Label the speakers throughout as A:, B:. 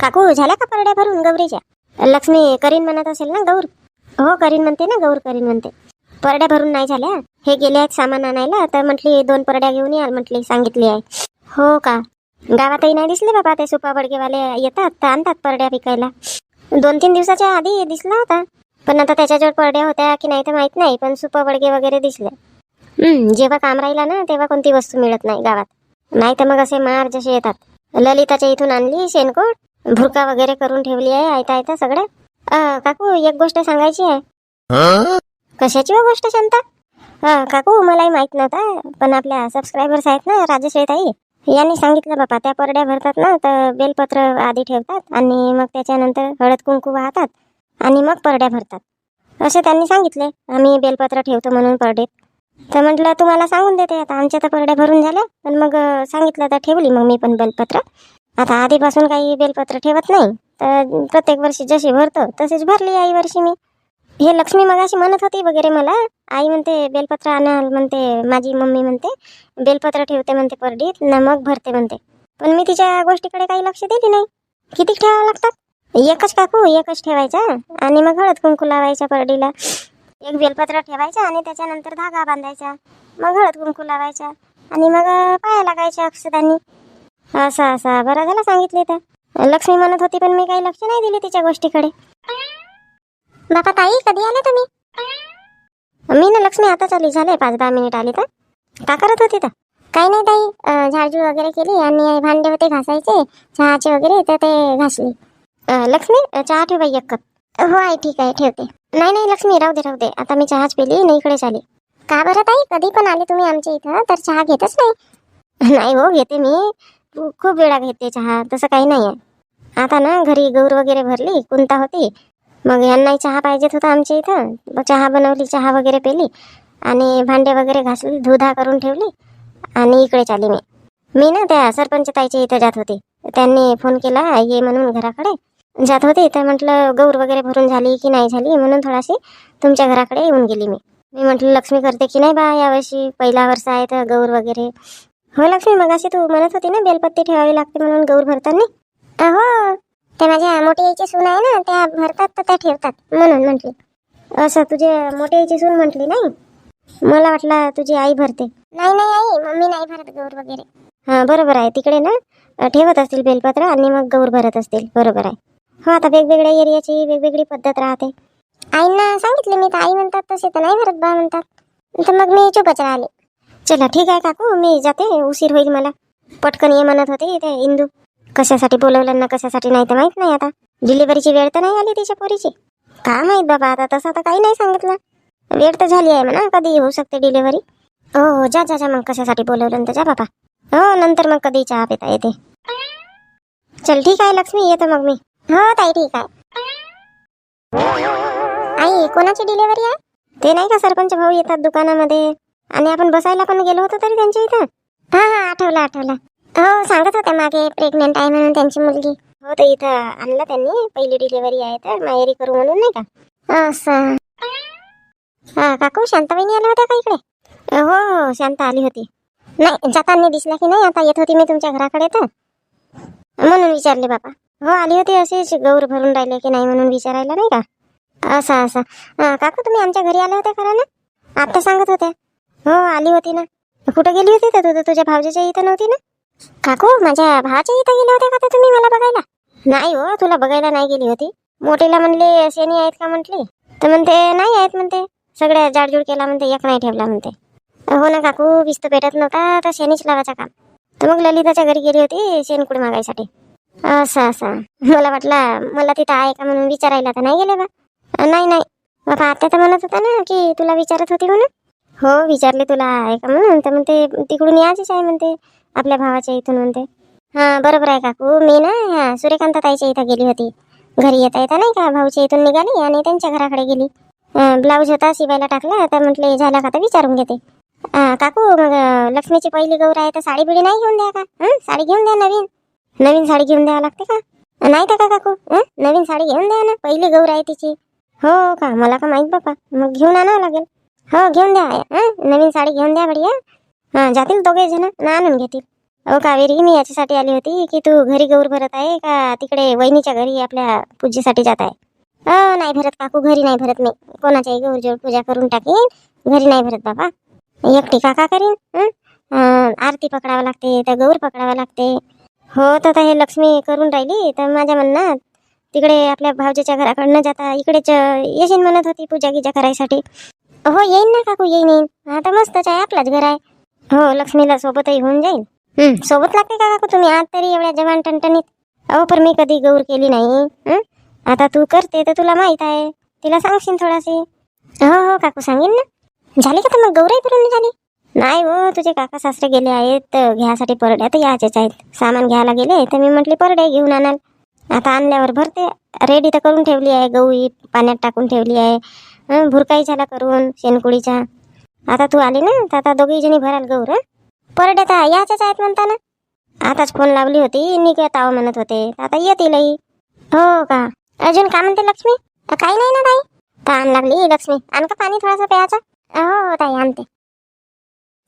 A: काकू झाल्या का परड्या भरून गौरीच्या? लक्ष्मी करीन म्हणत असेल ना गौर? हो करीन म्हणते ना गौर करीन म्हणते. परड्या भरून नाही झाल्या. हे गेले आहेत सामान आणायला तर म्हटली दोन परड्या घेऊन याल म्हटली सांगितली आहे. हो का? गावातही नाही दिसले बाबा ते सुपा बडगेवाले येतात तर आणतात परड्या विकायला. दोन तीन दिवसाच्या आधी दिसला होता पण आता त्याच्याजवळ परड्या होत्या की नाही तर माहीत नाही पण सुपा बडगे वगैरे दिसले. जेव्हा काम राहिला ना तेव्हा कोणती वस्तू मिळत नाही गावात. नाही तर मग असे मार जसे येतात. ललिताच्या इथून आणली शेनकोट भुरका वगैरे करून ठेवली आहे आयता आयता सगळं? काकू एक गोष्ट सांगायची आहे. कशाची हो गोष्ट शांता? हा काकू मलाही माहीत नव्हता पण आपल्या सबस्क्रायबर्स आहेत ना राजेश्री ताई यांनी सांगितलं बापा त्या परड्या भरतात ना तर बेलपत्र आधी ठेवतात आणि मग त्याच्यानंतर हळद कुंकू वाहतात आणि मग परड्या भरतात. असे त्यांनी सांगितले आम्ही बेलपत्र ठेवतो म्हणून परडेत. तर म्हटलं तुम्हाला सांगून देते आता आमच्या तर परड्या भरून झाल्या पण मग सांगितलं तर ठेवली मग मी पण बेलपत्र. आता आधीपासून काही बेलपत्र ठेवत नाही तर प्रत्येक वर्षी जशी भरतो तशीच भरली आई वर्षी मी. हे लक्ष्मी मगाशी म्हणत होती वगैरे मला आई म्हणते बेलपत्र आणाल म्हणते माझी मम्मी म्हणते बेलपत्र ठेवते म्हणते परडीत ना मग भरते म्हणते. पण मी तिच्या गोष्टीकडे काही लक्ष दिले नाही. किती ठेवावं लागतात? एकच काकू एकच ठेवायचा आणि मग हळद कुंकू लावायच्या परडीला. एक बेलपत्र ठेवायचा आणि त्याच्यानंतर धागा बांधायचा मग हळद कुंकू लावायचा आणि मग पाया लागायच्या अक्षदानी. असं असं बरं झालं सांगितले तर लक्ष्मी म्हणत होती पण मी काही लक्ष नाही दिले तिच्या गोष्टीकडे. बापा ताई कधी आले तुम्ही? मी ना लक्ष्मी आता आली झाले पाच दहा मिनिट आली तर. का करत होती तर? काही नाही ताई. अं, वगैरे केली आणि भांडे होते घासायचे चहाचे वगैरे तर ते घासली. लक्ष्मी चहा ठेव बाई एक कप. हो आहे ठीक आहे ठेवते. नाही नाही लक्ष्मी राहू दे राहू दे. आता मी चहाच पिली नाही इकडेच आली का बरं ताई? कधी पण आले तुम्ही आमच्या इथं तर चहा घेतच नाही. नाही हो घेते मी. खूप वेळा घेते चहा. तसं काही नाही आहे आता ना घरी गौर वगैरे भरली कुंता होती. मग यांनाही चहा पाहिजेत होता आमच्या इथं. मग चहा बनवली चहा वगैरे पेली. आणि भांडे वगैरे घासली धुधा करून ठेवली. आणि इकडे चाली मी. मी ना त्या सरपंच ताईच्या इथं जात होते. त्यांनी फोन केला ये म्हणून घराकडे. जात होते. तर म्हटलं गौर वगैरे भरून झाली की नाही झाली? म्हणून थोडाशी तुमच्या घराकडे येऊन गेली मी. मी म्हटलं लक्ष्मी करते की नाही बा यावर्षी? पहिला वर्ष आहे तर गौर वगैरे हो लक्ष्मी मगाशी तू म्हणत होती ना बेलपत्ती ठेवावी लागते म्हणून गौर भरताना. हो ते माझ्या मोठी आईची सून आहे ना त्या भरतात तर त्या ठेवतात म्हणून म्हटली. असं तुझे मोठी आईची सून म्हटली नाही? मला वाटलं तुझी आई भरते. नाही नाही आई मम्मी नाही भरत गौर वगैरे. हा बरोबर आहे तिकडे ना ठेवत असतील बेलपत्र आणि मग गौर भरत असतील बरोबर आहे. हो आता वेगवेगळ्या एरियाची वेगवेगळी पद्धत राहते. आईंना सांगितले मी तर आई म्हणतात तसे तर नाही भरत बा म्हणतात. तर मग मी चुपच राहिले. चला ठीक आहे काकू मी जाते उशीर होईल मला. पटकन ये म्हणत होते ते इंदू. कशासाठी बोलवलं ना कशासाठी नाही तर माहीत नाही आता. डिलिव्हरीची वेळ तर नाही आली तिच्या पोरीची. का माहीत बाबा आता तसं तर काही नाही सांगितलं. वेळ तर झाली आहे म्हणा कधी होऊ शकते डिलिव्हरी हो हो जा जा जा मग कशासाठी बोलवलं तर जा बाबा. हो नंतर मग कधी चहा पिता येते. चल ठीक आहे लक्ष्मी येतो मग मी. हो ताई ठीक आहे. आई कोणाची डिलिव्हरी आहे? ते नाही का सरपंच भाऊ येतात दुकानामध्ये? आणि आपण बसायला पण गेलो होतो तरी त्यांच्या इथं. हा हा आठवलं आठवलं. हो सांगत होते मागे प्रेग्नेंट आहे म्हणून त्यांची मुलगी. हो तर इथं आणलं त्यांनी. पहिली डिलिव्हरी आहे तर माहेरी करू म्हणून नाही का? असं. हा काकू शांताबाईनी आल्या होत्या का इकडे? हो हो शांता आली होती. नाही जाताना दिसला की नाही आता येत होती मी तुमच्या घराकडे तर. म्हणून विचारले बाबा. हो आली होती असेच गौर भरून राहिले की नाही म्हणून विचारायला नाही का? असं असं. काकू तुम्ही आमच्या घरी आले होते खरं ना? आत्ता सांगत होत्या. हो आली होती ना. कुठं गेली होती तर तू तुझ्या भावजीच्या इथं नव्हती ना? काकू माझ्या भावाच्या इथं गेले होते का तर तुम्ही मला बघायला? नाही हो तुला बघायला नाही गेली होती. मोठीला म्हणले शेनी आहेत का? म्हटली. तर म्हणते नाही आहेत म्हणते. सगळ्या जाडजूड केला म्हणते एक नाही ठेवला म्हणते. हो ना काकू वीज तर पेटत नव्हता तर शेणीच लावायचा काम. तर मग ललिताच्या घरी गेली होती शेणकुड मागायसाठी. असं असं. मला वाटलं मला तिथं आहे का? म्हणून विचारायला तर नाही गेले बा. नाही नाही. बाबा आता तर म्हणत होता ना की तुला विचारत होती म्हणून. हो विचारले तुला आहे का म्हणून. तर म्हणते तिकडून यायचीच आहे म्हणते आपल्या भावाच्या इथून म्हणते. हां बरोबर आहे काकू. मी ना ह्या सूर्यकांत ताईच्या इथं गेली होती. घरी येता येता नाही का भाऊच्या इथून निघाली आणि त्यांच्या घराकडे गेली. ब्लाऊज होता शिवायला टाकला तर म्हटले झाला का तर विचारून घेते. काकू मग लक्ष्मीची पहिली गौर आहे तर साडी बिडी नाही घेऊन द्या का? साडी घेऊन द्या नवीन. नवीन साडी घेऊन द्यावं लागते का? नाही का काकू? नवीन साडी घेऊन द्या ना पहिली गौर आहे तिची. हो का मला का माहीत बापा. मग घेऊन आणावं लागेल. हो घेऊन द्या हं? नवीन साडी घेऊन द्या बढिया. हा जातील दोघे जण ना आणून घेतील. अहो कावेरी मी याच्यासाठी आली होती की तू घरी गौर भरत आहे का तिकडे वहिनीच्या घरी आपल्या पूजेसाठी जात आहे? अ नाही भरत काकू घरी नाही भरत मी. कोणाच्याही गौरजवळ पूजा करून टाकीन. घरी नाही भरत बाबा. एकटी काका करीन हं? अं, आरती पकडावं लागते तर गौर पकडावं लागते. हो तर आता हे लक्ष्मी करून राहिली तर माझ्या म्हणणं तिकडे आपल्या भाऊजीच्या घराकडनं जाता इकडेच येशील म्हणत होती पूजा गिजा करायसाठी. हो येईन ना काकू येईन येईन. आता मस्तच आहे आपलाच घर आहे. हो लक्ष्मीला सोबतही होऊन जाईल हं, सोबत लागते का काकू तुम्ही? आज तरी एवढ्या जवान टणटणीत. अहो पण मी कधी गौर केली नाही. हं? आता तू करते तर तुला माहीत आहे. तिला सांगशील थोडाशी? हो हो काकू सांगेन ना. झाली का तर मग गौराई भरून झाली? नाही हो तुझे काका सासरे गेले आहेत तर घ्यासाठी परड्या तर याचेच आहेत. सामान घ्यायला गेले तर मी म्हटली परड्या घेऊन आणाल. आता आणल्यावर भरते. रेडी तर करून ठेवली आहे गहू पाण्यात टाकून ठेवली आहे. हं, भुरकाई झाला करून शेणकुळीचा आता तू आली ना तर आता दोघी जणी भराल गौर हं? परड्या तर याच्याच आहेत म्हणता ना आताच फोन लावली होती निघत आहो म्हणत होते. आता येतीलही हो. का? अजून काय म्हणते लक्ष्मी? काही नाही ना ताई. तहान लागली लक्ष्मी. आण का पाणी थोडासा प्यायचा? हो ताई आणते.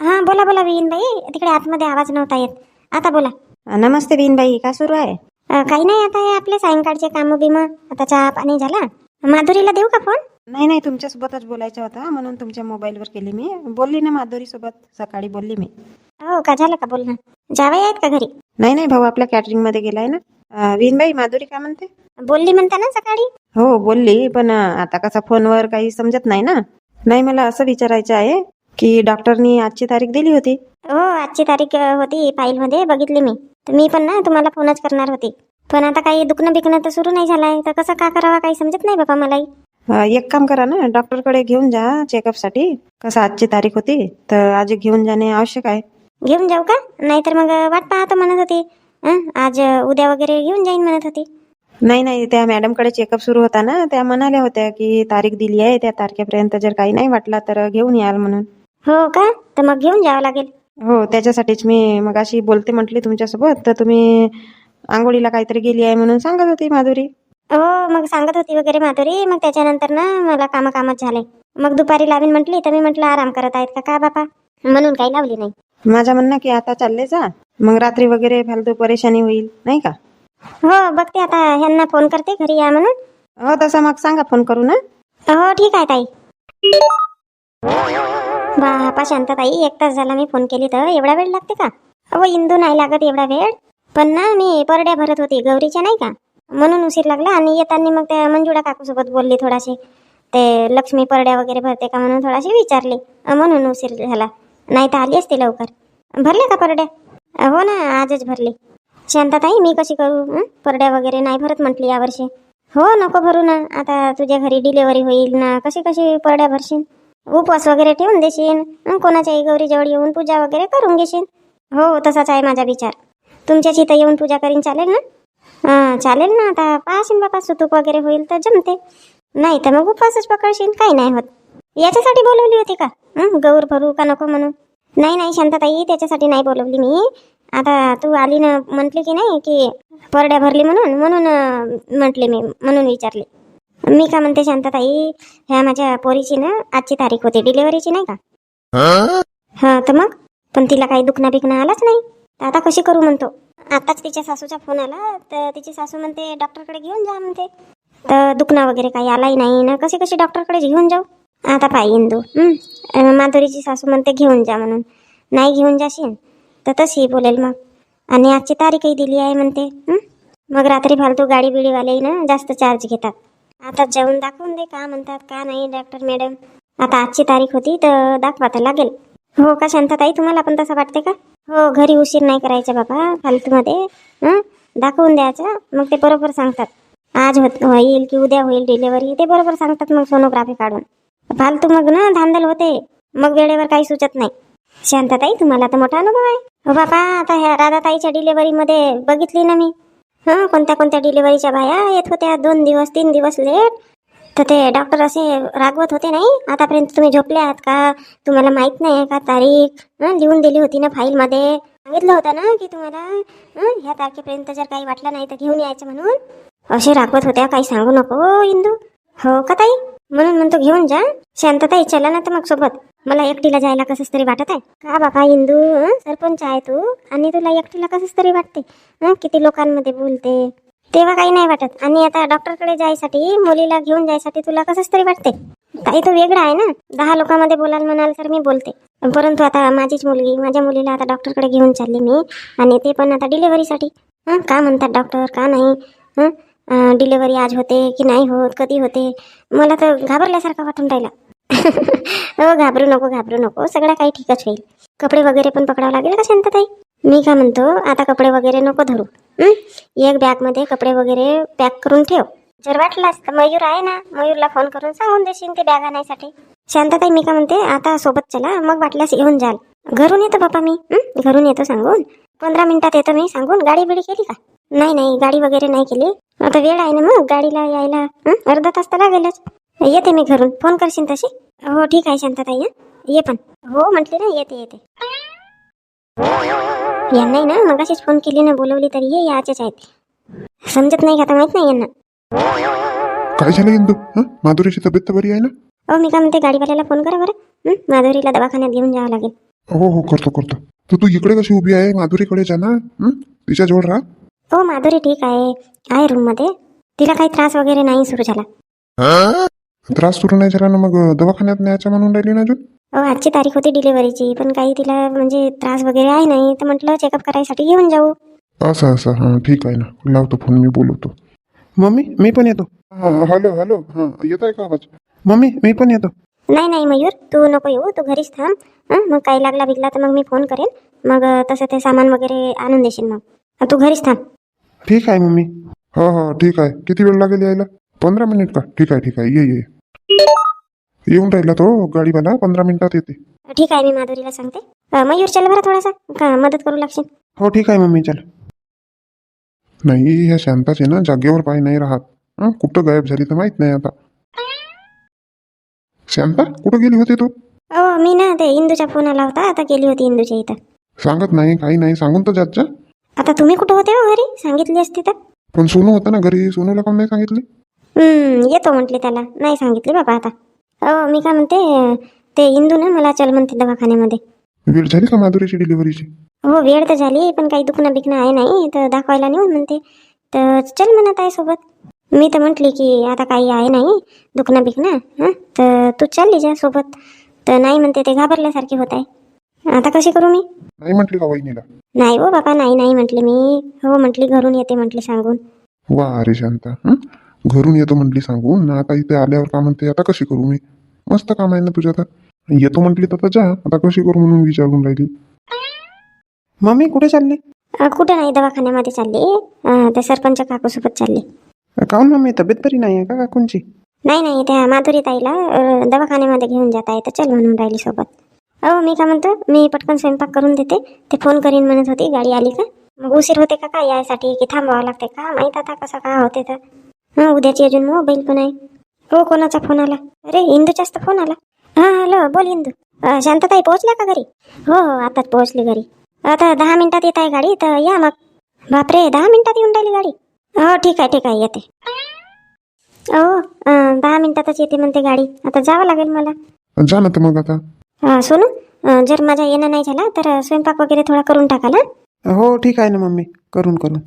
A: हा बोला बोला विहीन बाई तिकडे आतमध्ये आवाज नव्हता येत. आता बोला.
B: नमस्ते बीनबाई काय सुरू आहे?
A: काही नाही आता हे आपले सायंकाळचे काम बिमा आता चहा पाणी झाला. माधुरीला देऊ का फोन
B: नाही नाही तुमच्यासोबतच बोलायचं होता म्हणून तुमच्या मोबाईलवर केली मी. बोलली ना माधुरी सोबत सकाळी बोलली मी.
A: हो का? झालं का? बोलणं जावई आहेत का घरी?
B: नाही नाही भाऊ आपल्या कॅटरिंगमध्ये गेलाय ना. अं, बीनबाई माधुरी काय म्हणते?
A: बोलली म्हणता ना सकाळी?
B: हो बोलली पण अं, आता कसा फोनवर काही समजत नाही ना. नाही मला असं विचारायचं आहे की डॉक्टरनी आजची तारीख दिली होती?
A: हो आजची तारीख अ, होती फाईल मध्ये बघितली मी. तर मी पण ना तुम्हाला फोनच करणार होती. पण आता काही दुखणं बिकणं तर सुरू नाही झालंय. तर कसं का करावा काही समजत नाही बाबा मलाही.
B: एक काम करा ना डॉक्टरकडे घेऊन जा चेकअपसाठी. कसं आजची तारीख होती तर आज घेऊन जाणे आवश्यक आहे.
A: घेऊन जाऊ का? नाहीतर मग वाट पाहतो म्हणत होती? आज उद्या वगैरे घेऊन जाईन म्हणत होती.
B: नाही नाही त्या मॅडमकडे चेकअप सुरू होता ना त्या म्हणाल्या होत्या की तारीख दिली आहे त्या तारखेपर्यंत जर काही नाही वाटला तर घेऊन याल म्हणून.
A: हो का? तर मग घेऊन जावं लागेल.
B: हो त्याच्यासाठीच मी मगाशी बोलते म्हटली तुमच्यासोबत तर तुम्ही आंघोळीला काहीतरी गेली आहे म्हणून सांगत होती माधुरी.
A: हो मग सांगत होती वगैरे माधुरी. मग त्याच्यानंतर ना मला कामा कामच झाले. मग दुपारी लावीन म्हटली तर मी म्हटलं आराम करत आहेत का का बापा? म्हणून काही लावली नाही.
B: माझं म्हणणं की आता चालले जा. मग रात्री वगैरे फालतू परेशानी होईल नाही का?
A: हो बघते आता. ह्यांना फोन करते घरी या म्हणून.
B: हो तसं मग सांगा फोन करू ना
A: हो ठीक आहे ताई. बापा शांतताई एक तास झाला मी फोन केली तर. एवढा वेळ लागते का? अहो इंदू नाही लागत एवढा वेळ. पण ना मी परड्या भरत होती गौरीच्या नाही का? म्हणून उशीर लागला आणि येताना मग त्या मंजुळा काकूसोबत बोलली थोडाशी. ते लक्ष्मी परड्या वगैरे भरते का म्हणून थोडाशी विचारली. म्हणून उशीर झाला. नाही तर आली असते लवकर. भरल्या का परड्या? हो ना आजच भरली. शांताताई मी कशी करू? परड्या वगैरे नाही भरत म्हटली यावर्षी. हो नको भरू ना. आता तुझ्या घरी डिलेवरी होईल ना. कशी कशी परड्या भरशील उपवास वगैरे ठेवून देशील कोणाच्याही गौरीजवळ येऊन पूजा वगैरे करून घेशील हो तसाच आहे माझा विचार. तुमच्याच इथं येऊन पूजा करीन चालेल ना? चालेल ना आता पाहशील बापा सुतूक वगैरे होईल तर जमते. नाही तर मग उपवासच पकडशील काही नाही होत. याच्यासाठी बोलवली होती का? गौर भरू का नको म्हणून? नाही नाही शांतताई त्याच्यासाठी नाही बोलवली मी. आता तू आली ना म्हटली की नाही की परड्या भरली म्हणून म्हणून म्हटली मी म्हणून विचारली. मी का म्हणते शांतताई ह्या माझ्या पोरीची ना आजची तारीख होती डिलिव्हरीची नाही का? हा? तर मग? पण तिला काही दुखणं बिकणं आलाच नाही. तर आता कशी करू म्हणतो? आताच तिच्या सासूचा फोन आला तर तिची सासू म्हणते डॉक्टरकडे घेऊन जा म्हणते. तर दुखणं वगैरे काही आलाही नाही ना. कसे कसे डॉक्टरकडे घेऊन जाऊ? आता पाय इंदू. माधुरीची सासू म्हणते घेऊन जा म्हणून. नाही घेऊन जाशील. तर तशी बोलेल मग. आणि आजची तारीखही दिली आहे म्हणते. मग रात्री फालतू गाडी बिडीवालेही ना जास्त चार्ज घेतात. आता जाऊन दाखवून दे का म्हणतात का नाही डॉक्टर मॅडम आता आजची तारीख होती तर दाखवा तर लागेल. हो का शांताताई? तुम्हाला पण तसं वाटते का? हो घरी उशीर नाही करायचा बाबा फालतूमध्ये दाखवून द्यायचं मग ते बरोबर सांगतात. आज होत होईल की उद्या होईल डिलेवरी ते बरोबर सांगतात मग सोनोग्राफी काढून. फालतू मग ना धांदल होते. मग वेळेवर काही सुचत नाही. शांताताई तुम्हाला तर मोठा अनुभव आहे. हो बाबा आता ह्या राधाताईच्या डिलेवरीमध्ये बघितली ना मी. हां कोणत्या कोणत्या डिलेवरीच्या बाया येत होत्या दोन दिवस तीन दिवस लेट तर ते डॉक्टर असे रागवत होते नाही आतापर्यंत तुम्ही झोपले आहात का? तुम्हाला माहीत नाही आहे का तारीख? लिहून दिली होती ना फाईलमध्ये. सांगितलं होतं ना की तुम्हाला ह्या तारखेपर्यंत जर काही वाटलं नाही तर घेऊन यायचं म्हणून. असे रागवत होत्या काही सांगू नको हो, इंदू. हो का ताई? म्हणून म्हणतो घेऊन जा. शांतताई चला ना तर मग सोबत. मला एकटीला जायला कसंच तरी वाटत आहे. का बाबा इंदू सरपंच आहे तू. आणि तुला एकटीला कसंच तरी वाटते? किती लोकांमध्ये बोलते. तेव्हा काही नाही वाटत. आणि आता डॉक्टरकडे जायसाठी मुलीला घेऊन जायसाठी तुला कसंच तरी वाटते काही तो वेगळा आहे ना? दहा लोकांमध्ये बोलायला म्हणाल तर मी बोलते. परंतु आता माझीच मुलगी माझ्या मुलीला आता डॉक्टरकडे घेऊन चालली मी आणि ते पण आता डिलेव्हरीसाठी. हां का म्हणतात डॉक्टर का नाही? हां? डिलेव्हरी आज होते की नाही होत कधी होते? मला तर घाबरल्यासारखं वाटून राहिला. हो घाबरू नको घाबरू नको. सगळं काही ठीकच होईल. कपडे वगैरे पण पकडावं लागेल का शांतताई? मी का म्हणतो आता कपडे वगैरे नको धरू. एक बॅगमध्ये कपडे वगैरे पॅक करून ठेव. जर वाटलास तर मयूर आहे ना मयूरला फोन करून सांगून देशील ते बॅग आणायसाठी. शांतताई मी का म्हणते आता सोबत चला मग वाटल्यास येऊन जाल. घरून येतो बापा मी घरून येतो सांगून. पंधरा मिनिटात येतो मी सांगून. गाडी बिडी केली का? नाही नाही गाडी वगैरे नाही केली. आता वेळ आहे ना मग गाडीला यायला अर्धा तास तर लागेलच. येते मी घरून. फोन करशील तशी? हो ठीक आहे शांतताई ये पण. हो म्हटली ना येते येते. यांनाही ना मगाशीच फोन केली ना बोलवली तरी ये याचेच आहेत. समजत नाही का आता माहीत नाही यांना.
C: काय झालं इंदू? हं? माधुरीची तब्येत तर बरी आहे ना?
A: हो मी काय म्हणते गाडीवाल्याला फोन करा बरं. हं? माधुरीला दवाखान्यात घेऊन जावं लागेल.
C: हो हो करतो करतो. तर तू इकडे कशी उभी आहे? माधुरीकडे जा ना. हं? तिच्या जवळ राहा.
A: हो माधुरी ठीक आहे. आहे रूममध्ये तिला काही त्रास वगैरे नाही सुरू झाला.
C: त्रास सुरू नाही झाला ना मग दवाखान्यात न्यायचं म्हणून राहिली ना अजून?
A: आजची तारीख होती डिलिव्हरीची पण काही तिला म्हणजे त्रास वगैरे आहे नाही तर म्हटलं चेकअप करायसाठी घेऊन जाऊ.
C: असं असं हां ठीक आहे ना. लावतो फोन मी बोलवतो.
B: मम्मी मी पण येतो.
C: हॅलो हॅलो हां येत आहे का आवाज?
B: मम्मी मी पण येतो.
A: नाही नाही मयूर तू नको येऊ तू घरीच थांब हं? मग काही लागला बिगला तर मग मी फोन करेन. मग तसं ते सामान वगैरे आणून देशील मग. तू घरीच थांब.
B: ठीक आहे मम्मी.
C: हो हो ठीक आहे. किती वेळ लागेल यायला? पंधरा मिनिट का? ठीक आहे ठीक आहे. ये ये. येऊन राहिला तो गाडीवाला पंधरा मिनिटात येते.
A: ठीक आहे मी माधुरीला सांगते. अं, मयूर चल बरं थोडासा. का मदत करू लागशील.
B: हो ठीक आहे मम्मी चल.
C: नाही ह्या शांताचे ना जागेवर पाय नाही राहत. हं? कुठं गायब झाली तर माहीत नाही आता. शांता कुठं गेली होती तू?
A: हो मी ना ते इंदूचा फोन आला होता आता गेली होती इंदूच्या इथं.
C: सांगत नाही काही नाही सांगून तर जात जा.
A: आता तुम्ही कुठं होते हो घरी? सांगितली असती तर.
C: पण सोनू होता ना घरी सोनूला कोण नाही सांगितली?
A: येतो म्हटले त्याला. नाही सांगितले बाबा आता. हो मी काय म्हणते ते इंदू ना मला चल म्हणते दवाखान्यामध्ये.
C: वेळ झाली का माधुरीची डिलिव्हरीची?
A: हो वेळ तर झाली पण काही दुखणं बिकणं आहे नाही तर दाखवायला नेऊन म्हणते. तर चल म्हणत आहे सोबत मी तर म्हटली की आता काही आहे नाही दुखणं बिकणं हां? तर तू चालली जा सोबत. तर नाही म्हणते ते घाबरल्यासारखे होत आहे. आता कशी करू मी?
C: नाही म्हटली का वहिनीला?
A: नाही हो बाबा नाही नाही म्हटले मी. हो म्हटली घरून येते म्हटले सांगून.
C: वा अरे शांता हं? घरून येतो म्हटली सांगून ना आता इथे आल्यावर का म्हणते आता कशी करू मी? मस्त काम आहे ना तुझ्या आता. येतो म्हटली तर आता जा आता कशी करू म्हणून विचारून राहिली.
B: मम्मी कुठे चालली?
A: कुठं नाही दवाखान्यामध्ये चालली. त्या सरपंच काकूसोबत चालली.
B: काहून मम्मी तब्येत बरी नाही आहे का काकूंची?
A: नाही नाही त्या माधुरी ताईला अं, दवाखान्यामध्ये घेऊन जात आहे तर चल म्हणून राहिली सोबत. हो मी काय म्हणतो मी पटकन स्वयंपाक करून देते ते फोन करीन म्हणत होती गाडी आली का? मग उशीर होते का काय यायसाठी की थांबावं लागते का? माहीत आता कसं काय होते तर. हां उद्याची अजून मोबाईल पण आहे. हो कोणाचा फोन आला? अरे इंदूचाच फोन आला. हां हॅलो बोल इंदू. शांतताई पोहोचल्या का घरी? हो हो आताच पोहोचली घरी. आता दहा मिनिटात येत आहे गाडी तर या मग. बापरे दहा मिनिटात येऊन राहिली गाडी? हो ठीक आहे ठीक आहे येते. हो दहा मिनिटातच येते म्हणते गाडी. आता जावं लागेल मला.
C: जा ना मग आता.
A: सोनू जर माझा येणं नाही झाला तर स्वयंपाक वगैरे थोडा करून टाकाल हं?
B: हो ठीक आहे ना मम्मी. करून करून.